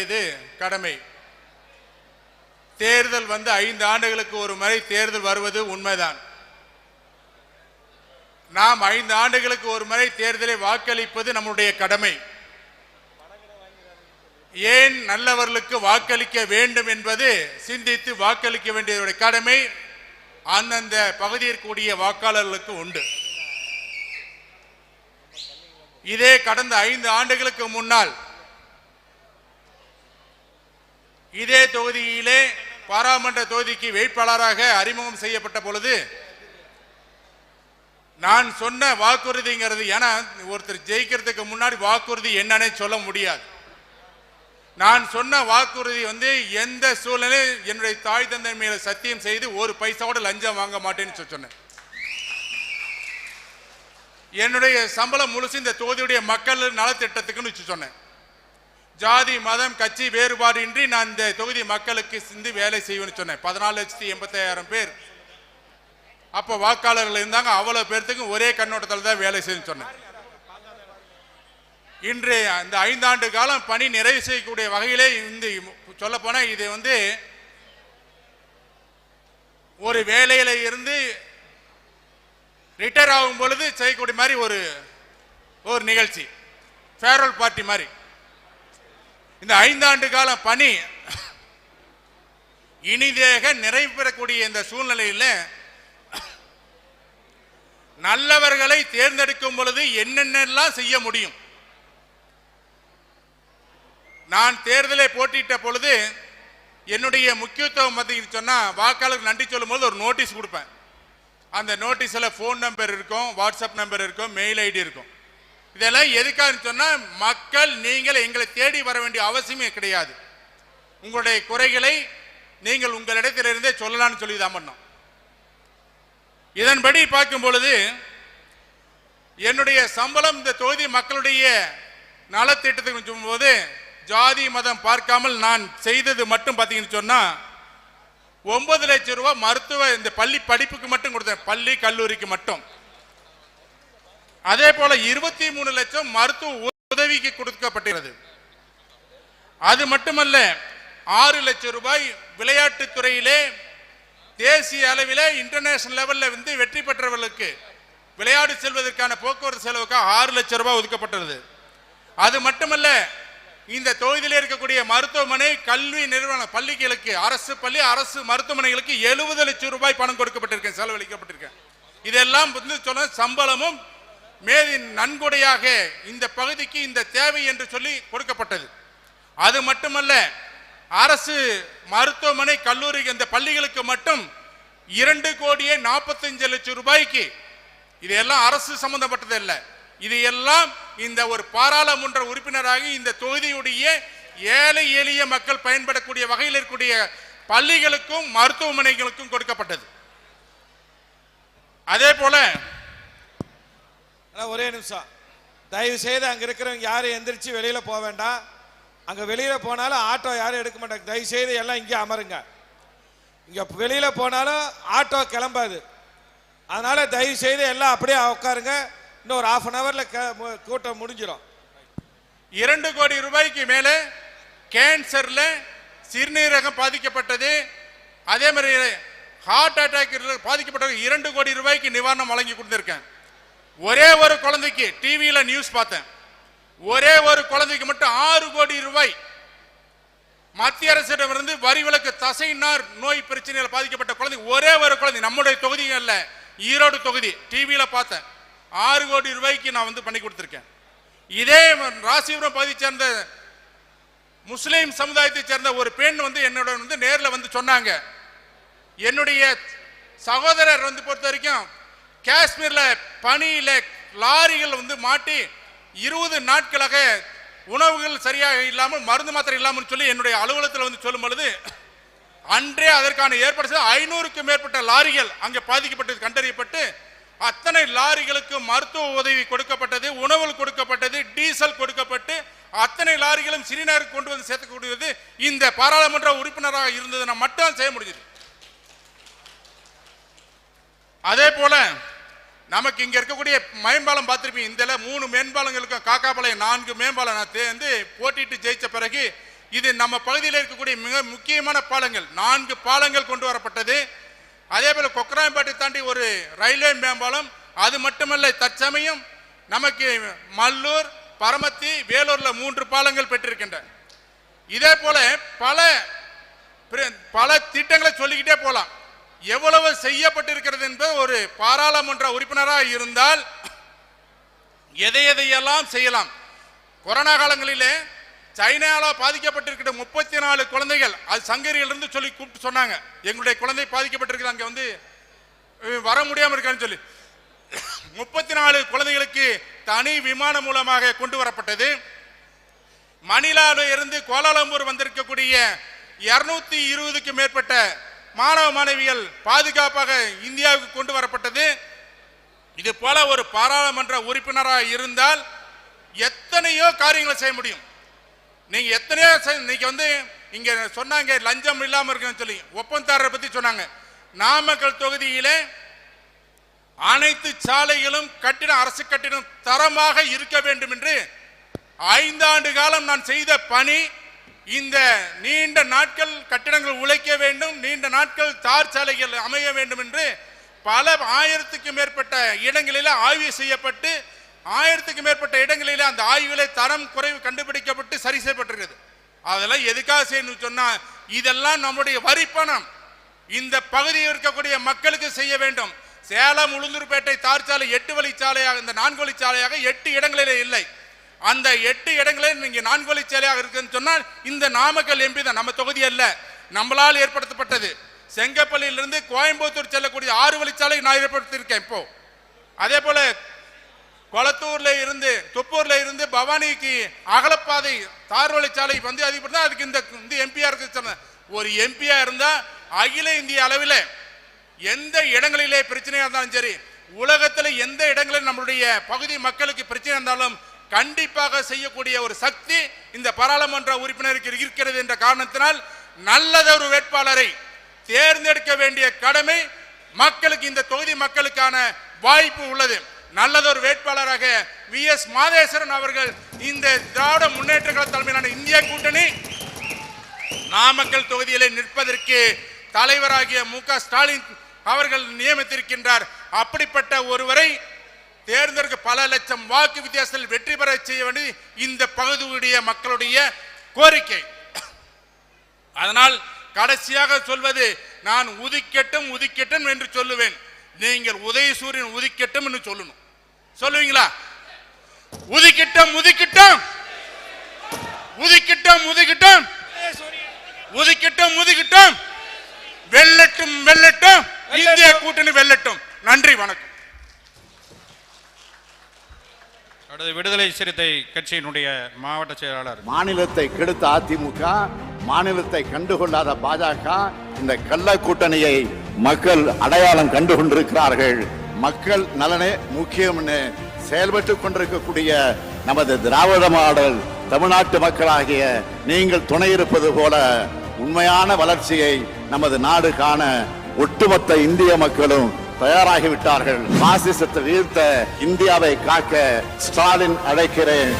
இது கடமை. தேர்தல் வந்து ஐந்து ஆண்டுகளுக்கு ஒரு முறை தேர்தல் வருவது உண்மைதான். நாம் ஐந்து ஆண்டுகளுக்கு ஒரு முறை தேர்தலை வாக்களிப்பது நம்முடைய கடமை. ஏன் நல்லவர்களுக்கு வாக்களிக்க வேண்டும் என்பது சிந்தித்து வாக்களிக்க வேண்டியதுடைய கடமை அந்தந்த பகுதியில் கூடிய வாக்காளர்களுக்கு உண்டு. இதே கடந்த ஐந்து ஆண்டுகளுக்கு முன்னால் இதே தொகுதியிலே பாராளுமன்ற தொகுதிக்கு வேட்பாளராக அறிமுகம் செய்யப்பட்ட பொழுது நான் சொன்ன வாக்குறுதிங்கிறது ஏன்னா ஒருத்தர் ஜெயிக்கிறதுக்கு முன்னாடி வாக்குறுதி என்னன்னு சொல்ல முடியாது. நான் சொன்ன வாக்குறுதி வந்து எந்த சூழ்நிலையும் என்னுடைய தாய் தந்தை மேல சத்தியம் செய்து ஒரு பைசாவோட லஞ்சம் வாங்க மாட்டேன்னு சொல்ல சொன்னேன். என்னுடைய சம்பளம் முழுசு இந்த தொகுதியுடைய மக்கள் நலத்திட்டத்துக்குன்னு வச்சு சொன்னேன். ஜாதி மதம் கட்சி வேறுபாடு இன்றி நான் இந்த தொகுதி மக்களுக்கு சிந்து வேலை செய்வேன்னு சொன்னேன். பதினாலு லட்சத்தி எண்பத்தாயிரம் பேர். அப்போ வாக்காளர்கள் இருந்தாங்க. அவ்வளோ பேர்த்துக்கும் ஒரே கண்ணோட்டத்தில் தான் வேலை செய்யணும்னு சொன்னேன். இன்று இந்த ஐந்தாண்டு காலம் பணி நிறைவு செய்யக்கூடிய வகையிலே இந்த சொல்லப்போனால் இது வந்து ஒரு வேலையில் இருந்து ரிட்டையர் ஆகும் பொழுது செய்யக்கூடிய மாதிரி ஒரு ஒரு நிகழ்ச்சி. ஃபேர்வெல் பார்ட்டி மாதிரி. இந்த ஐந்தாண்டு கால பணி இனிதேக நிறைவு பெறக்கூடிய இந்த சூழ்நிலையில் நல்லவர்களை தேர்ந்தெடுக்கும் பொழுது என்னென்னலாம் செய்ய முடியும்? நான் தேர்தலை போட்டியிட்ட பொழுது என்னுடைய முக்கியத்துவம் பார்த்தீங்கன்னு சொன்னால் வாக்காளருக்கு நன்றி சொல்லும்போது ஒரு நோட்டீஸ் கொடுப்பேன். அந்த நோட்டீஸில் ஃபோன் நம்பர் இருக்கும் வாட்ஸ்அப் நம்பர் இருக்கும் மெயில் ஐடி இருக்கும். இதெல்லாம் எதுக்காகன்னு சொன்னால் மக்கள் நீங்கள் எங்களை தேடி வர வேண்டிய அவசியமே கிடையாது. உங்களுடைய குறைகளை நீங்கள் உங்களிடத்திலிருந்தே சொல்லலாம்னு சொல்லி தான் பண்ணோம். இதன்படி பார்க்கும் பொழுது என்னுடைய சம்பளம் இந்த தொகுதி மக்களுடைய நலத்திட்டத்துக்கு சொல்லும்போது ஜாதி மதம் பார்க்காமல் நான் செய்தது மட்டும் பார்த்தீங்கன்னு சொன்னால் ஒன்பது லட்சம் ரூபாய் மருத்துவ இந்த பள்ளி படிப்புக்கு மட்டும் கொடுத்தேன். பள்ளி கல்லூரிக்கு மட்டும். அதே போல இருபத்தி மூணு லட்சம் மருத்துவ உதவிக்கு கொடுக்கப்பட்டுள்ளது அது மட்டுமல்ல ஆறு லட்சம் ரூபாய் விளையாட்டுத்துறையிலே தேசிய அளவில் இன்டர்நேஷனல் லெவலில் வந்து வெற்றி பெற்றவர்களுக்கு விளையாடு செல்வதற்கான போக்குவரத்து செலவுக்காக ஆறு லட்சம் ரூபாய் ஒதுக்கப்பட்டுள்ளது அது மட்டுமல்ல இந்த தொகுதியில் இருக்கக்கூடிய மருத்துவமனை கல்வி நிறுவன பள்ளிகளுக்கு அரசு பள்ளி அரசு மருத்துவமனைகளுக்கு எழுபது லட்சம் ரூபாய் பணம் கொடுக்கப்பட்டிருக்கேன் செலவழிக்கப்பட்டிருக்கேன். இதெல்லாம் வந்து சொன்ன சம்பளமும் மேதி நன்கொடையாக இந்த பகுதிக்கு இந்த தேவை என்று சொல்லி கொடுக்கப்பட்டது. அது மட்டுமல்ல அரசு மருத்துவமனை கல்லூரி இந்த பள்ளிகளுக்கு மட்டும் இரண்டு கோடியே நாற்பத்தஞ்சு லட்சம் ரூபாய்க்கு இது எல்லாம் அரசு சம்பந்தப்பட்டது இல்லை இது எல்லாம் இந்த ஒரு பாராளுமன்ற உறுப்பினராக இந்த தொகுதியுடைய ஏழை எளிய மக்கள் பயன்படக்கூடிய வகையில் இருக்கக்கூடிய பள்ளிகளுக்கும் மருத்துவமனைகளுக்கும் கொடுக்கப்பட்டது. அதே போல ஆனால் ஒரே நிமிஷம். தயவு செய்து அங்கே இருக்கிறவங்க யாரும் எந்திரிச்சு வெளியில் போக வேண்டாம். அங்கே வெளியில் போனாலும் ஆட்டோ யாரும் எடுக்க மாட்டாங்க. தயவு செய்து எல்லாம் இங்கே அமருங்க. இங்கே வெளியில் போனாலும் ஆட்டோ கிளம்பாது. அதனால் தயவு செய்து எல்லாம் அப்படியே உட்காருங்க. இன்னும் ஒரு ஆஃப் அன் ஹவரில் கூட்டம் முடிஞ்சிடும் இரண்டு கோடி ரூபாய்க்கு மேலே கேன்சரில் சிறுநீரகம் பாதிக்கப்பட்டது. அதே மாதிரி ஹார்ட் அட்டாக் பாதிக்கப்பட்ட இரண்டு கோடி ரூபாய்க்கு நிவாரணம் வழங்கி கொடுத்துருக்கேன். ஒரே ஒரு குழந்தைக்கு டிவியில நியூஸ் பார்த்தேன். ஒரே ஒரு குழந்தைக்கு மட்டும் ஆறு கோடி ரூபாய். மத்திய அரசிடமிருந்து வரி விலக்கு தசைநார் நோய் பிரச்சனையில் பாதிக்கப்பட்ட குழந்தை ஒரே ஒரு குழந்தை நம்முடைய தொகுதி அல்ல ஈரோடு தொகுதி டிவியில பார்த்தேன். ஆறு கோடி ரூபாய்க்கு நான் வந்து பண்ணி கொடுத்திருக்கேன். இதே ராசிபுரம் பகுதியை சேர்ந்த முஸ்லீம் சமுதாயத்தை சேர்ந்த ஒரு பெண் வந்து என்னோட வந்து நேரில் வந்து சொன்னாங்க. என்னுடைய சகோதரர் வந்து பொறுத்த வரைக்கும் காஷ்மீரில் பனியில் லாரிகள் வந்து மாட்டி இருபது நாட்களாக உணவுகள் சரியாக இல்லாமல் மருந்து மாத்திரை இல்லாமல் சொல்லி என்னுடைய அலுவலகத்தில் வந்து சொல்லும் பொழுது அன்றே அதற்கான ஏற்பாடு செய்து ஐநூறுக்கும் மேற்பட்ட லாரிகள் அங்கே பாதிக்கப்பட்டது கண்டறியப்பட்டு அத்தனை லாரிகளுக்கு மருத்துவ உதவி கொடுக்கப்பட்டது உணவுகள் கொடுக்கப்பட்டது டீசல் கொடுக்கப்பட்டு அத்தனை லாரிகளும் சிறுநீருக்கு கொண்டு வந்து சேர்க்கக்கூடியது இந்த பாராளுமன்ற உறுப்பினராக இருந்ததுன்னா மட்டும் செய்ய முடிஞ்சது. அதே போல நமக்கு இங்கே இருக்கக்கூடிய மேம்பாலம் பார்த்துருப்பீங்க. இந்த மூணு மேம்பாலங்களுக்கும் காக்காபாளையம் நான்கு மேம்பாலம். நான் தேர்ந்து போட்டிட்டு ஜெயித்த பிறகு இது நம்ம பகுதியில் இருக்கக்கூடிய மிக முக்கியமான பாலங்கள். நான்கு பாலங்கள் கொண்டு வரப்பட்டது. அதே போல் கொக்கராயம்பேட்டை தாண்டி ஒரு ரயில்வே மேம்பாலம். அது மட்டுமல்ல தற்சமயம் நமக்கு மல்லூர் பரமத்தி வேலூரில் மூன்று பாலங்கள் பெற்றிருக்கின்றன. இதே போல பல பல திட்டங்களை சொல்லிக்கிட்டே போகலாம். எவ்வளவு செய்யப்பட்டிருக்கிறது என்பது ஒரு பாராளுமன்ற உறுப்பினராக இருந்தால் எதை எதையெல்லாம் செய்யலாம்? கொரோனா காலங்களிலே சைனாவில் பாதிக்கப்பட்டிருக்கிற முப்பத்தி நாலு குழந்தைகள் அது சங்கரியிலிருந்து சொல்லி கூப்பிட்டு சொன்னாங்க. எங்களுடைய குழந்தை பாதிக்கப்பட்டிருக்குது அங்கே வந்து வர முடியாமல் இருக்கான்னு சொல்லி. முப்பத்தி நாலு குழந்தைகளுக்கு தனி விமானம் மூலமாக கொண்டு வரப்பட்டது. மணிலாவில் இருந்து கோலாலம்பூர் வந்திருக்கக்கூடிய இருநூத்தி இருபதுக்கு மேற்பட்ட மாணவ மாணவிகள் பாதுகாப்பாக இந்தியாவுக்கு கொண்டு வரப்பட்டது. இது போல ஒரு பாராளுமன்ற உறுப்பினராக இருந்தால் எத்தனையோ காரியங்களை செய்ய முடியும். நீங்க எத்தனையோ இன்னைக்கு வந்து இங்க சொன்னாங்க லஞ்சம் இல்லாம இருக்குன்னு சொல்லி ஒப்பந்தாரரை பத்தி சொன்னாங்க. நாமக்கல் தொகுதியிலே அனைத்து சாலைகளும் கட்டிடம் அரசு கட்டிடம் தரமாக இருக்க வேண்டும் என்று ஐந்தாண்டு காலம் நான் செய்த பணி இந்த நீண்ட நாட்கள் கட்டிடங்கள் உழைக்க வேண்டும் நீண்ட நாட்கள் தார் சாலைகள் அமைய வேண்டும் என்று பல ஆயிரத்துக்கும் மேற்பட்ட இடங்களில் ஆய்வு செய்யப்பட்டு ஆயிரத்துக்கு மேற்பட்ட இடங்களில் அந்த ஆய்வுகளை தரம் குறைவு கண்டுபிடிக்கப்பட்டு சரி செய்யப்பட்டிருக்கிறது. அதெல்லாம் எதுக்காக செய்யணும்னு சொன்னால் இதெல்லாம் நம்முடைய வரி பணம். இந்த பகுதியில் இருக்கக்கூடிய மக்களுக்கு செய்ய வேண்டும். சேலம் உளுந்தூர்பேட்டை சாலை எட்டு வழிச்சாலையாக இந்த நான்கு வழிச்சாலையாக எட்டு இடங்களிலே இல்லை. அந்த எட்டு இடங்களே நீங்க நான்கு வழிச்சாலையாக இருக்குன்னு சொன்னால் இந்த நாமக்கல் எம்பி தான். நம்ம தொகுதி அல்ல. நம்மளால் ஏற்படுத்தப்பட்டது. செங்கப்பள்ளியிலிருந்து கோயம்புத்தூர் செல்லக்கூடிய ஆறு வழிச்சாலை நான் ஏற்படுத்தியிருக்கேன் இப்போ. அதே போல கொளத்தூர்ல இருந்து தொப்பூர்ல இருந்து பவானிக்கு அகலப்பாதை தார் வழிச்சாலை வந்து அதிகப்படுத்தா அதுக்கு இந்த இந்த எம்பியா இருக்கு சொன்னேன். ஒரு எம்பியா இருந்தா அகில இந்திய அளவில் எந்த இடங்களிலே பிரச்சனையா இருந்தாலும் சரி உலகத்தில் எந்த இடங்களில் நம்மளுடைய பகுதி மக்களுக்கு பிரச்சனை இருந்தாலும் கண்டிப்பாக செய்யக்கூடிய ஒரு சக்தி இந்த பாராளுமன்ற உறுப்பினருக்கு இருக்கிறது என்ற காரணத்தினால் நல்லதொரு வேட்பாளரை தேர்ந்தெடுக்க வேண்டிய கடமை மக்களுக்கு இந்த தொகுதி மக்களுக்கான வாய்ப்பு உள்ளது. நல்லதொரு வேட்பாளராக வி. எஸ். மாதேஸ்வரன் அவர்கள் இந்த திராவிட முன்னேற்ற கழக தலைமையிலான இந்திய கூட்டணி நாமக்கல் தொகுதியிலே நிற்பதற்கு தலைவராகிய மு. க. ஸ்டாலின் அவர்கள் நியமித்திருக்கின்றார். அப்படிப்பட்ட ஒருவரை தேர்ந்தெடுக்க பல லட்சம் வாக்கு வித்தியாசத்தில் வெற்றி பெற செய்ய வேண்டியது இந்த பகுதியுடைய மக்களுடைய கோரிக்கை. அதனால் கடைசியாக சொல்வது நான் உதிக்கட்டும் உதிக்கட்டும் என்று சொல்லுவேன். நீங்கள் உதயசூரியன் உதிக்கட்டும் என்று சொல்லணும். சொல்லுவீங்களா? உதிக்கட்டும் உதிக்கட்டும். உதிக்கட்டும் உதிக்கட்டும். உதிக்கட்டும் உதிக்கட்டும். வெல்லட்டும் வெல்லட்டும். இந்திய கூட்டணி வெல்லட்டும். நன்றி வணக்கம். அடுத்து விடுதலை சிறுத்தை கட்சியினுடைய மாவட்ட செயலாளர். மாநிலத்தை கெடுத்த அதிமுக மாநிலத்தை கண்டுகொள்ளாத பாஜக இந்த கள்ள கூட்டணியை மக்கள் அடையாளம் கண்டு கொண்டிருக்கிறார்கள் மக்கள் நலனே முக்கியம்னு செயல்பட்டு கொண்டிருக்கக்கூடிய நமது திராவிட மாடல் தமிழ்நாட்டு மக்களாகிய நீங்கள் துணை இருப்பது போல உண்மையான வளர்ச்சியை நமது நாடு காண ஒட்டுமொத்த இந்திய மக்களும் தயாராகிவிட்டார்கள். பாசிசத்தை வீழ்த்த இந்தியாவை காக்க ஸ்டாலின் அழைக்கிறேன்.